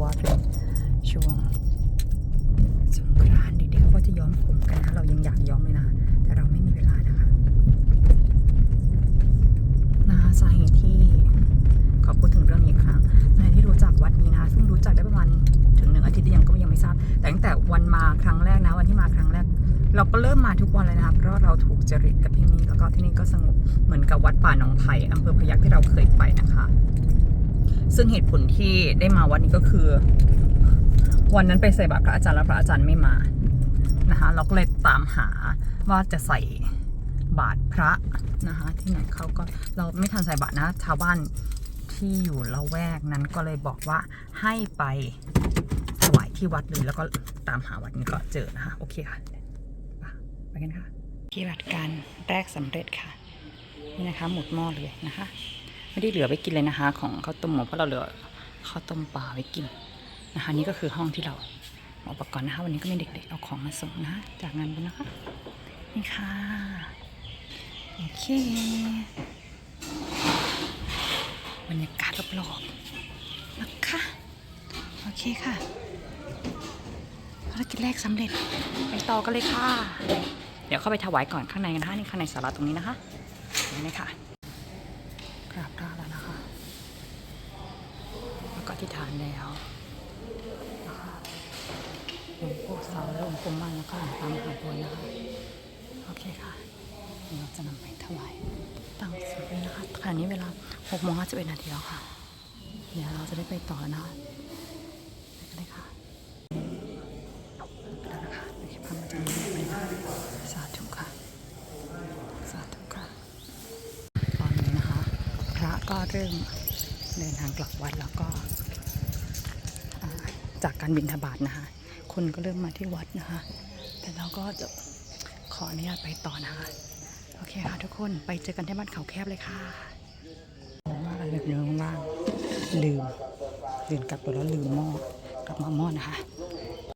ะว่าเป็นช่วงสงกรานต์เด็กๆเขาก็จะย้อมผมกันนะ เรายังอยากย้อมเลยนะ แต่เราไม่มีเวลานะคะนะคะสาเหตุที่ขอพูดถึงเรื่องนี้อีกครั้งสาเหตุที่รู้จักวัดนี้นะซึ่งรู้จักได้ประมาณถึงหนึ่งอาทิตย์ยังก็ยังไม่ทราบ แต่ตั้งแต่วันมาครั้งแรกนะ วันที่มาครั้งแรก เราก็เริ่มมาทุกวันเลยนะคะเพราะเราถูกจริตกับที่นี่แล้วก็ที่นี่ก็สงบเหมือนกับวัดป่าหนองไผ่อำเภอพยัคฆ์ที่เราเคยไปนะคะ ซึ่งเหตุผลที่ได้มาวัดนี้ก็คือ วันนั้นไปใส่บาตรพระอาจารย์แล้วพระอาจารย์ไม่มานะคะเราก็เลยตามหาว่าจะใส่บาตรพระนะคะ ที่ไหนเขาก็เราไม่ทันใส่บาตรนะชาวบ้านที่อยู่ละแวกนั้นก็เลยบอกว่าให้ไปถวายที่วัดเลยแล้วก็ตามหาวัดนี้ก็เจอนะคะโอเคค่ะไปกันค่ะปฏิบัติการแรกสำเร็จค่ะนี่นะคะ หมุดหม้อเลยนะคะ ไม่ได้เหลือไว้กินเลยนะคะ ของข้าวต้มหมูเพราะเราเหลือข้าวต้มปลาไว้กินนะคะนี่ก็คือห้องที่เราเอาอุปกรณ์นะคะวันนี้ก็มีเด็กๆเอาของมาส่งนะ จากงานบุญนะคะนี่ค่ะโอเคบรรยากาศรอบๆนะคะโอเคค่ะภารกิจแรกสำเร็จไปต่อกันเลยค่ะ เดี๋ยวเข้าไปถวายก่อนข้างในกันนะคะนี่ข้างในศาลาตรงนี้นะคะนี่เลยค่ะ กราบพระแล้วนะคะ แล้วก็ที่ฐานแล้วนะคะหลวงปู่เสาและหลวงปู่มั่นแล้วก็หลวงตามหาบัวนะคะโอเคค่ะเราจะนำไปถวายตั้งสวดนะคะขณะนี้เวลา6โมง51นาทีแล้วค่ะ เดี๋ยวเราจะได้ไปต่อนะคะไปกันเลยค่ะ แล้วนะคะโอเคพระมาจะมีไปนะสาธุค่ะ สาธุค่ะ ตอนนี้นะคะ พระก็ เริ่มเดินทางกลับวัดแล้วก็จากการบินทบาทนะคะคนก็เริ่มมาที่วัดนะคะ แต่เราก็จะขออนุญาตไปต่อนะคะ โอเคค่ะทุกคนไปเจอกันที่บ้านเขาแคบเลยค่ะว่าอะไรเนื้อมากลืม ลืมกลับไปแล้วลืมหม้อกลับมาหม้อนะคะ